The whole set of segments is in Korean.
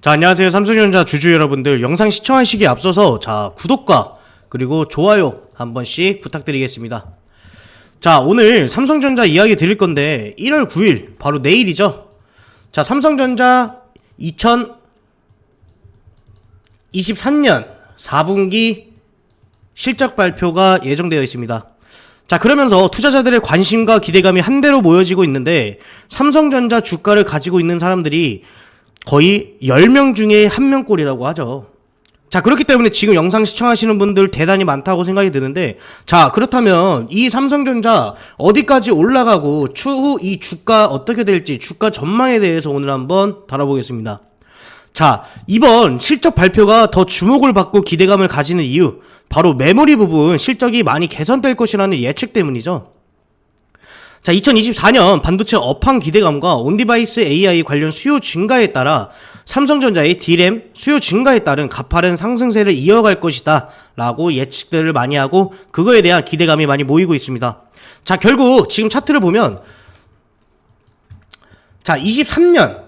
자, 안녕하세요. 삼성전자 주주 여러분들. 영상 시청하시기에 앞서서 자, 구독과 그리고 좋아요 한 번씩 부탁드리겠습니다. 자, 오늘 삼성전자 이야기 드릴 건데 1월 9일 바로 내일이죠. 자, 삼성전자 2023년 4분기 실적 발표가 예정되어 있습니다. 자, 그러면서 투자자들의 관심과 기대감이 한대로 모여지고 있는데 삼성전자 주가를 가지고 있는 사람들이 거의 10명 중에 1명꼴이라고 하죠. 자, 그렇기 때문에 지금 영상 시청하시는 분들 대단히 많다고 생각이 드는데, 자, 그렇다면 이 삼성전자 어디까지 올라가고 추후 이 주가 어떻게 될지 주가 전망에 대해서 오늘 한번 다뤄보겠습니다. 자, 이번 실적 발표가 더 주목을 받고 기대감을 가지는 이유, 바로 메모리 부분 실적이 많이 개선될 것이라는 예측 때문이죠. 자, 2024년 반도체 업황 기대감과 온디바이스 AI 관련 수요 증가에 따라 삼성전자의 D램 수요 증가에 따른 가파른 상승세를 이어갈 것이다 라고 예측들을 많이 하고 그거에 대한 기대감이 많이 모이고 있습니다. 자, 결국 지금 차트를 보면 자, 23년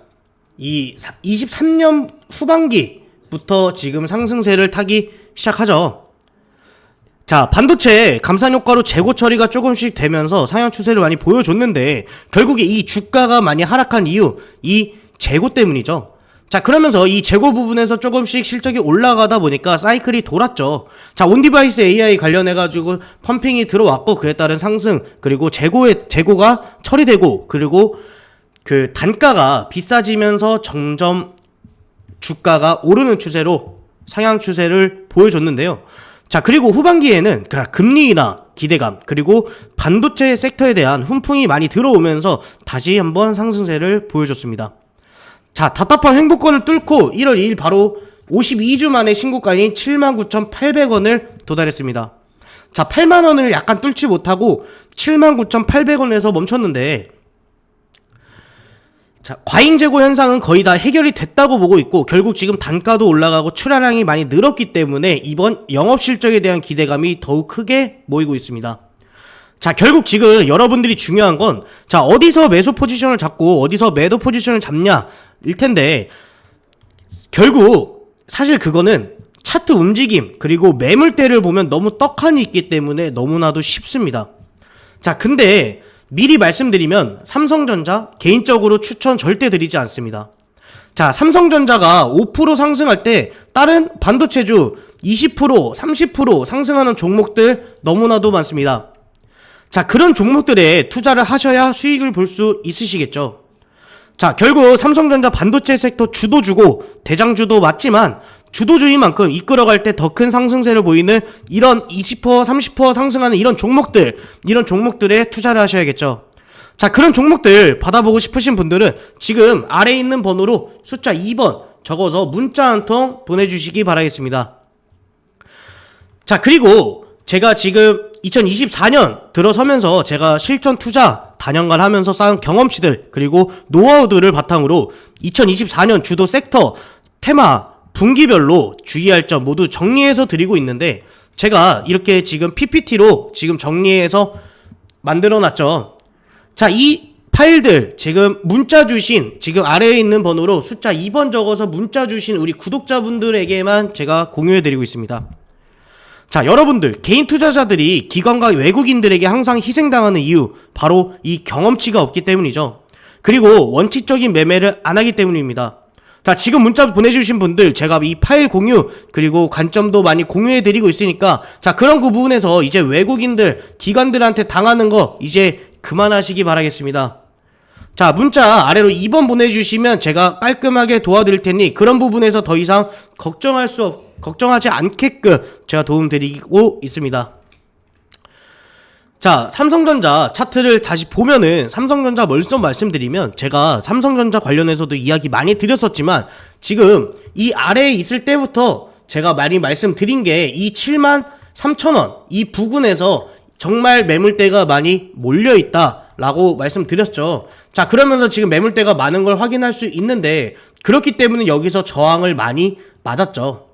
이 23년 후반기부터 지금 상승세를 타기 시작하죠. 자, 반도체 감산 효과로 재고 처리가 조금씩 되면서 상향 추세를 많이 보여줬는데 결국에 이 주가가 많이 하락한 이유 이 재고 때문이죠. 자, 그러면서 이 재고 부분에서 조금씩 실적이 올라가다 보니까 사이클이 돌았죠. 자, 온디바이스 AI 관련해가지고 펌핑이 들어왔고 그에 따른 상승, 그리고 재고의, 재고가 처리되고, 그리고 그 단가가 비싸지면서 점점 주가가 오르는 추세로 상향 추세를 보여줬는데요. 자, 그리고 후반기에는 그 금리 인하 기대감, 그리고 반도체 섹터에 대한 훈풍이 많이 들어오면서 다시 한번 상승세를 보여줬습니다. 자, 답답한 행복권을 뚫고 1월 2일 바로 52주 만에 신고가인 79,800원을 도달했습니다. 자, 8만원을 약간 뚫지 못하고 79,800원에서 멈췄는데, 자, 과잉 재고 현상은 거의 다 해결이 됐다고 보고 있고 결국 지금 단가도 올라가고 출하량이 많이 늘었기 때문에 이번 영업 실적에 대한 기대감이 더욱 크게 모이고 있습니다. 자, 결국 지금 여러분들이 중요한 건 자, 어디서 매수 포지션을 잡고 어디서 매도 포지션을 잡냐 일 텐데 결국 사실 그거는 차트 움직임 그리고 매물대를 보면 너무 떡하니 있기 때문에 너무나도 쉽습니다. 자, 근데 미리 말씀드리면 삼성전자 개인적으로 추천 절대 드리지 않습니다. 자, 삼성전자가 5% 상승할 때 다른 반도체주 20%, 30% 상승하는 종목들 너무나도 많습니다. 자, 그런 종목들에 투자를 하셔야 수익을 볼 수 있으시겠죠. 자, 결국 삼성전자 반도체 섹터 주도주고 대장주도 맞지만 주도주인 만큼 이끌어갈 때 더 큰 상승세를 보이는 이런 20% 30% 상승하는 이런 종목들 이런 종목들에 투자를 하셔야겠죠. 자 그런 종목들 받아보고 싶으신 분들은 지금 아래에 있는 번호로 숫자 2번 적어서 문자 한 통 보내주시기 바라겠습니다. 자 그리고 제가 지금 2024년 들어서면서 제가 실전 투자 단연간 하면서 쌓은 경험치들 그리고 노하우들을 바탕으로 2024년 주도 섹터 테마 분기별로 주의할 점 모두 정리해서 드리고 있는데 제가 이렇게 지금 PPT로 지금 정리해서 만들어 놨죠. 자, 이 파일들 지금 문자 주신 지금 아래에 있는 번호로 숫자 2번 적어서 문자 주신 우리 구독자분들에게만 제가 공유해 드리고 있습니다. 자, 여러분들, 개인 투자자들이 기관과 외국인들에게 항상 희생당하는 이유, 바로 이 경험치가 없기 때문이죠. 그리고 원칙적인 매매를 안 하기 때문입니다. 자, 지금 문자 보내주신 분들, 제가 이 파일 공유, 그리고 관점도 많이 공유해드리고 있으니까, 자, 그런 그 부분에서 이제 외국인들, 기관들한테 당하는 거, 이제 그만하시기 바라겠습니다. 자, 문자 아래로 2번 보내주시면 제가 깔끔하게 도와드릴 테니, 그런 부분에서 더 이상 걱정할 수 없, 걱정하지 않게끔 제가 도움드리고 있습니다. 자, 삼성전자 차트를 다시 보면은 삼성전자 멀쩡 말씀드리면 제가 삼성전자 관련해서도 이야기 많이 드렸었지만 지금 이 아래에 있을 때부터 제가 많이 말씀드린 게 이 7만 3천 원 이 부근에서 정말 매물대가 많이 몰려 있다 라고 말씀드렸죠. 자, 그러면서 지금 매물대가 많은 걸 확인할 수 있는데 그렇기 때문에 여기서 저항을 많이 맞았죠.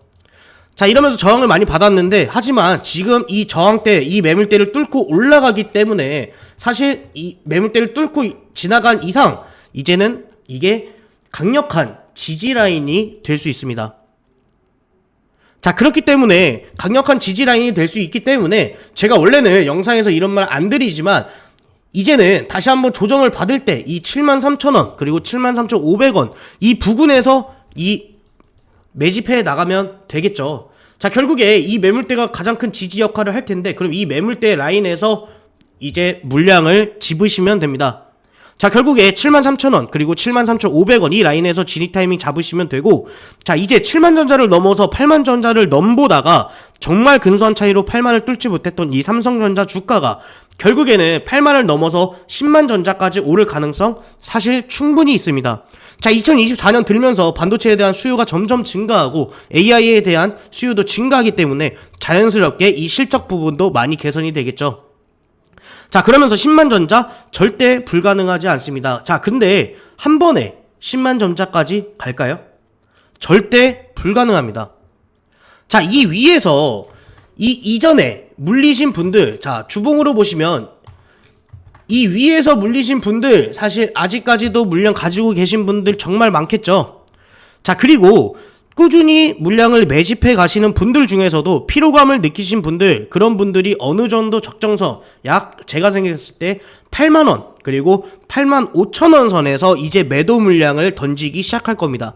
자 이러면서 저항을 많이 받았는데 하지만 지금 이 저항대 이 매물대를 뚫고 올라가기 때문에 사실 이 매물대를 뚫고 이- 지나간 이상 이제는 이게 강력한 지지 라인이 될 수 있습니다. 자, 그렇기 때문에 강력한 지지 라인이 될 수 있기 때문에 제가 원래는 영상에서 이런 말 안 드리지만 이제는 다시 한번 조정을 받을 때 이 73,000원 그리고 73,500원 이 부근에서 이 매집해 나가면 되겠죠. 자, 결국에 이 매물대가 가장 큰 지지 역할을 할 텐데 그럼 이 매물대 라인에서 이제 물량을 집으시면 됩니다. 자, 결국에 73,000원, 그리고 73,500원 이 라인에서 진입 타이밍 잡으시면 되고, 자, 이제 7만 전자를 넘어서 8만 전자를 넘보다가 정말 근소한 차이로 8만을 뚫지 못했던 이 삼성전자 주가가 결국에는 8만을 넘어서 10만 전자까지 오를 가능성 사실 충분히 있습니다. 자, 2024년 들면서 반도체에 대한 수요가 점점 증가하고 AI에 대한 수요도 증가하기 때문에 자연스럽게 이 실적 부분도 많이 개선이 되겠죠. 자, 그러면서 10만 전자 절대 불가능하지 않습니다. 자, 근데 한 번에 10만 전자까지 갈까요? 절대 불가능합니다. 자, 이 위에서 이 이전에 물리신 분들, 자, 주봉으로 보시면 이 위에서 물리신 분들 사실 아직까지도 물량 가지고 계신 분들 정말 많겠죠. 자, 그리고 꾸준히 물량을 매집해 가시는 분들 중에서도 피로감을 느끼신 분들, 그런 분들이 어느 정도 적정선, 약 제가 생각했을 때 8만원, 그리고 8만 5천원 선에서 이제 매도 물량을 던지기 시작할 겁니다.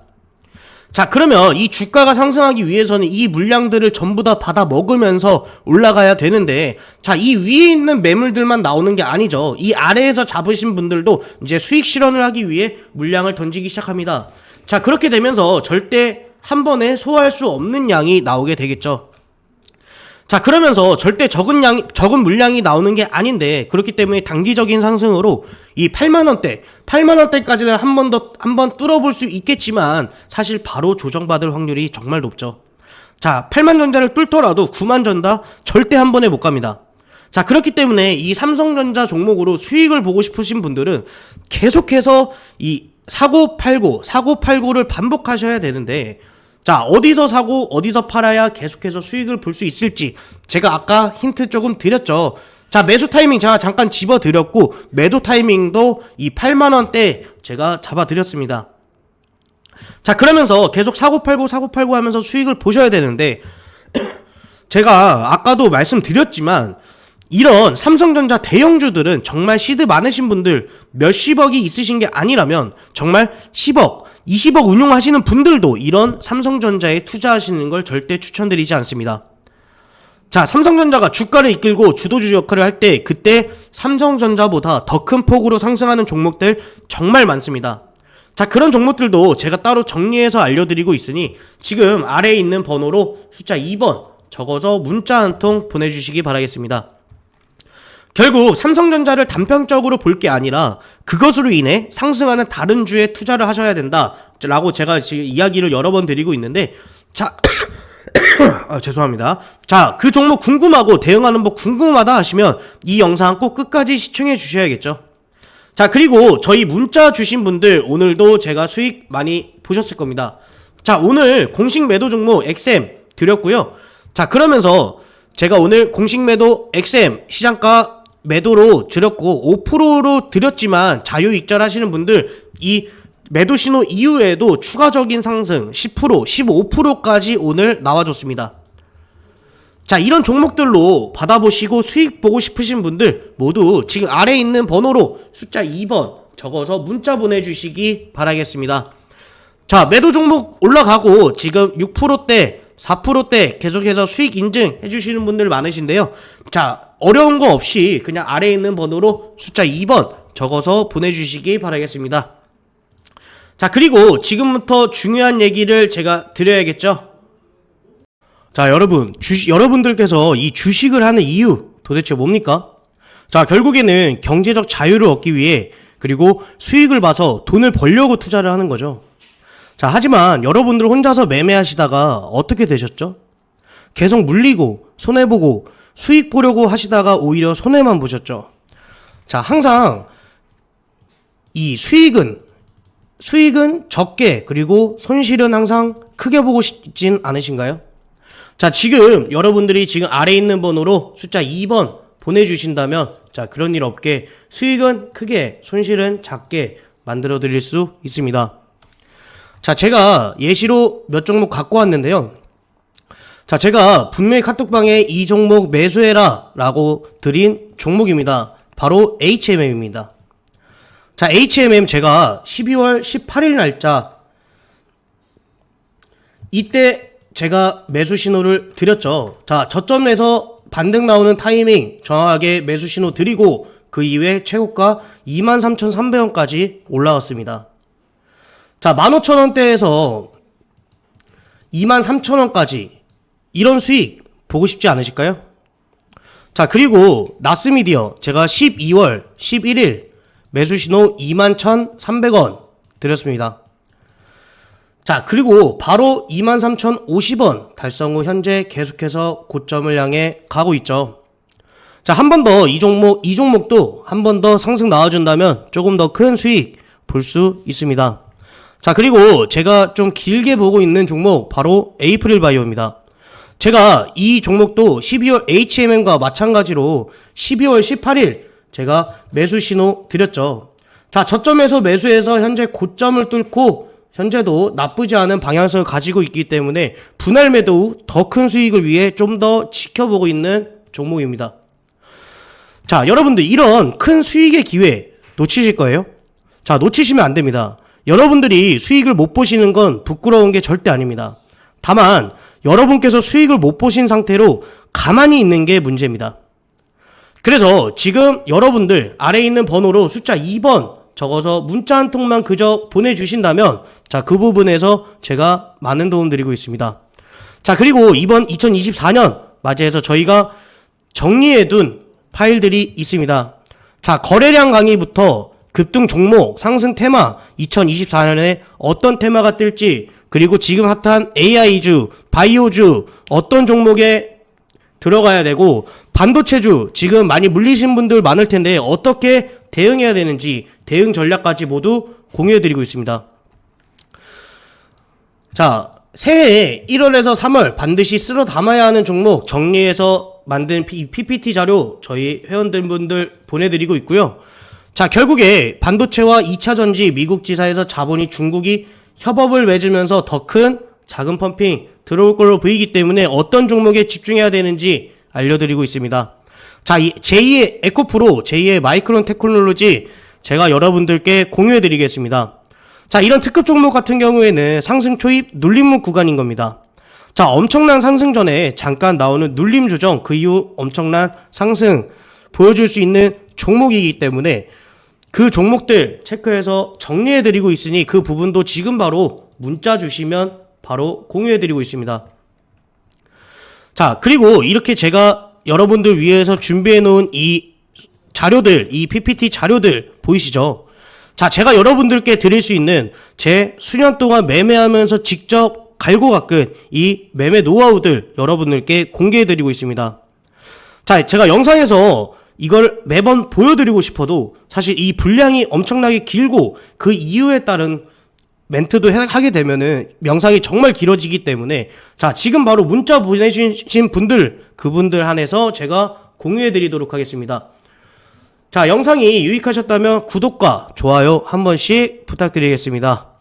자, 그러면 이 주가가 상승하기 위해서는 이 물량들을 전부 다 받아 먹으면서 올라가야 되는데, 자, 이 위에 있는 매물들만 나오는 게 아니죠. 이 아래에서 잡으신 분들도 이제 수익 실현을 하기 위해 물량을 던지기 시작합니다. 자, 그렇게 되면서 절대 한 번에 소화할 수 없는 양이 나오게 되겠죠. 자, 그러면서 절대 적은 양, 적은 물량이 나오는 게 아닌데, 그렇기 때문에 단기적인 상승으로 이 8만원대, 8만원대까지는 한 번 더, 한 번 뚫어볼 수 있겠지만, 사실 바로 조정받을 확률이 정말 높죠. 자, 8만 전자를 뚫더라도 9만 전자 절대 한 번에 못 갑니다. 자, 그렇기 때문에 이 삼성전자 종목으로 수익을 보고 싶으신 분들은 계속해서 이 사고 팔고, 사고 팔고를 반복하셔야 되는데, 자, 어디서 사고, 어디서 팔아야 계속해서 수익을 볼 수 있을지, 제가 아까 힌트 조금 드렸죠. 자, 매수 타이밍 제가 잠깐 집어 드렸고, 매도 타이밍도 이 8만 원대 제가 잡아 드렸습니다. 자, 그러면서 계속 사고 팔고, 사고 팔고 하면서 수익을 보셔야 되는데, 제가 아까도 말씀드렸지만, 이런 삼성전자 대형주들은 정말 시드 많으신 분들 몇십억이 있으신 게 아니라면 정말 10억, 20억 운용하시는 분들도 이런 삼성전자에 투자하시는 걸 절대 추천드리지 않습니다. 자, 삼성전자가 주가를 이끌고 주도주 역할을 할 때 그때 삼성전자보다 더 큰 폭으로 상승하는 종목들 정말 많습니다. 자, 그런 종목들도 제가 따로 정리해서 알려드리고 있으니 지금 아래에 있는 번호로 숫자 2번 적어서 문자 한 통 보내주시기 바라겠습니다. 결국 삼성전자를 단편적으로 볼 게 아니라 그것으로 인해 상승하는 다른 주에 투자를 하셔야 된다라고 제가 지금 이야기를 여러 번 드리고 있는데 자 아, 죄송합니다. 자, 그 종목 궁금하고 대응하는 법 궁금하다 하시면 이 영상 꼭 끝까지 시청해 주셔야겠죠. 자, 그리고 저희 문자 주신 분들 오늘도 제가 수익 많이 보셨을 겁니다. 자, 오늘 공식 매도 종목 XM 드렸고요. 자, 그러면서 제가 오늘 공식 매도 XM 시장가 매도로 드렸고 5%로 드렸지만 자유 익절 하시는 분들 이 매도 신호 이후에도 추가적인 상승 10%, 15%까지 오늘 나와줬습니다. 자, 이런 종목들로 받아보시고 수익 보고 싶으신 분들 모두 지금 아래에 있는 번호로 숫자 2번 적어서 문자 보내주시기 바라겠습니다. 자, 매도 종목 올라가고 지금 6%대, 4%대 계속해서 수익 인증 해주시는 분들 많으신데요. 자, 어려운 거 없이 그냥 아래에 있는 번호로 숫자 2번 적어서 보내주시기 바라겠습니다. 자, 그리고 지금부터 중요한 얘기를 제가 드려야겠죠? 자, 여러분, 주식, 여러분들께서 이 주식을 하는 이유 도대체 뭡니까? 자, 결국에는 경제적 자유를 얻기 위해 그리고 수익을 봐서 돈을 벌려고 투자를 하는 거죠. 자, 하지만 여러분들 혼자서 매매하시다가 어떻게 되셨죠? 계속 물리고 손해보고 수익 보려고 하시다가 오히려 손해만 보셨죠. 자, 항상 이 수익은 수익은 적게 그리고 손실은 항상 크게 보고 싶진 않으신가요? 자, 지금 여러분들이 지금 아래 있는 번호로 숫자 2번 보내주신다면 자, 그런 일 없게 수익은 크게 손실은 작게 만들어 드릴 수 있습니다. 자, 제가 예시로 몇 종목 갖고 왔는데요. 자, 제가 분명히 카톡방에 이 종목 매수해라 라고 드린 종목입니다. 바로 HMM입니다. 자, HMM 제가 12월 18일 날짜 이때 제가 매수 신호를 드렸죠. 자, 저점에서 반등 나오는 타이밍 정확하게 매수 신호 드리고 그 이후에 최고가 23,300원까지 올라왔습니다. 자, 15,000원대에서 23,000원까지 이런 수익 보고 싶지 않으실까요? 자, 그리고 나스미디어 제가 12월 11일 매수 신호 21,300원 드렸습니다. 자, 그리고 바로 23,050원 달성 후 현재 계속해서 고점을 향해 가고 있죠. 자, 한 번 더 이 종목, 이 종목도 한 번 더 상승 나와준다면 조금 더 큰 수익 볼 수 있습니다. 자, 그리고 제가 좀 길게 보고 있는 종목 바로 에이프릴 바이오입니다. 제가 이 종목도 12월 HMM과 마찬가지로 12월 18일 제가 매수 신호 드렸죠. 자, 저점에서 매수해서 현재 고점을 뚫고 현재도 나쁘지 않은 방향성을 가지고 있기 때문에 분할 매도 후 더 큰 수익을 위해 좀 더 지켜보고 있는 종목입니다. 자, 여러분들 이런 큰 수익의 기회 놓치실 거예요? 자, 놓치시면 안 됩니다. 여러분들이 수익을 못 보시는 건 부끄러운 게 절대 아닙니다. 다만 여러분께서 수익을 못 보신 상태로 가만히 있는 게 문제입니다. 그래서 지금 여러분들 아래에 있는 번호로 숫자 2번 적어서 문자 한 통만 그저 보내주신다면 자, 그 부분에서 제가 많은 도움 드리고 있습니다. 자, 그리고 이번 2024년 맞이해서 저희가 정리해둔 파일들이 있습니다. 자, 거래량 강의부터 급등 종목, 상승 테마, 2024년에 어떤 테마가 뜰지, 그리고 지금 핫한 AI주, 바이오주, 어떤 종목에 들어가야 되고, 반도체주, 지금 많이 물리신 분들 많을 텐데, 어떻게 대응해야 되는지, 대응 전략까지 모두 공유해드리고 있습니다. 자, 새해 1월에서 3월 반드시 쓸어 담아야 하는 종목 정리해서 만든 PPT 자료 저희 회원들분들 보내드리고 있고요. 자, 결국에 반도체와 2차 전지 미국 지사에서 자본이 중국이 협업을 맺으면서 더 큰 자금 펌핑 들어올 걸로 보이기 때문에 어떤 종목에 집중해야 되는지 알려드리고 있습니다. 자, 이 제2의 에코프로, 제2의 마이크론 테크놀로지 제가 여러분들께 공유해 드리겠습니다. 자, 이런 특급 종목 같은 경우에는 상승 초입 눌림목 구간인 겁니다. 자, 엄청난 상승 전에 잠깐 나오는 눌림 조정, 그 이후 엄청난 상승 보여줄 수 있는 종목이기 때문에 그 종목들 체크해서 정리해드리고 있으니 그 부분도 지금 바로 문자 주시면 바로 공유해드리고 있습니다. 자, 그리고 이렇게 제가 여러분들 위해서 준비해 놓은 이 자료들, 이 PPT 자료들 보이시죠? 자, 제가 여러분들께 드릴 수 있는 제 수년 동안 매매하면서 직접 갈고 깎은 이 매매 노하우들 여러분들께 공개해 드리고 있습니다. 자, 제가 영상에서 이걸 매번 보여드리고 싶어도 사실 이 분량이 엄청나게 길고 그 이유에 따른 멘트도 해- 하게 되면은 영상이 정말 길어지기 때문에 자, 지금 바로 문자 보내주신 분들, 그분들 한해서 제가 공유해 드리도록 하겠습니다. 자, 영상이 유익하셨다면 구독과 좋아요 한 번씩 부탁드리겠습니다.